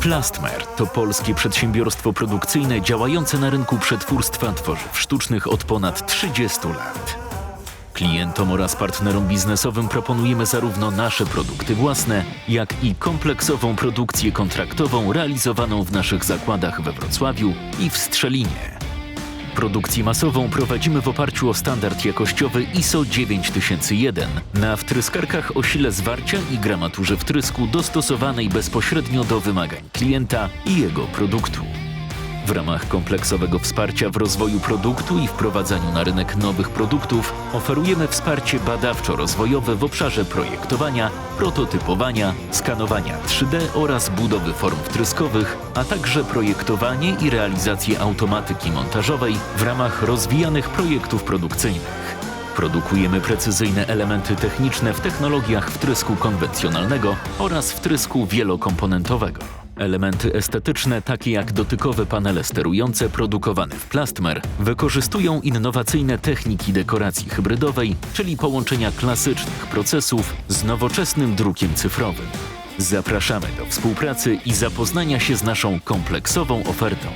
Plastmer to polskie przedsiębiorstwo produkcyjne działające na rynku przetwórstwa tworzyw sztucznych od ponad 30 lat. Klientom oraz partnerom biznesowym proponujemy zarówno nasze produkty własne, jak i kompleksową produkcję kontraktową realizowaną w naszych zakładach we Wrocławiu i w Strzelinie. Produkcję masową prowadzimy w oparciu o standard jakościowy ISO 9001 na wtryskarkach o sile zwarcia i gramaturze wtrysku dostosowanej bezpośrednio do wymagań klienta i jego produktu. W ramach kompleksowego wsparcia w rozwoju produktu i wprowadzaniu na rynek nowych produktów oferujemy wsparcie badawczo-rozwojowe w obszarze projektowania, prototypowania, skanowania 3D oraz budowy form wtryskowych, a także projektowanie i realizację automatyki montażowej w ramach rozwijanych projektów produkcyjnych. Produkujemy precyzyjne elementy techniczne w technologiach wtrysku konwencjonalnego oraz wtrysku wielokomponentowego. Elementy estetyczne, takie jak dotykowe panele sterujące produkowane w Plastmer, wykorzystują innowacyjne techniki dekoracji hybrydowej, czyli połączenia klasycznych procesów z nowoczesnym drukiem cyfrowym. Zapraszamy do współpracy i zapoznania się z naszą kompleksową ofertą.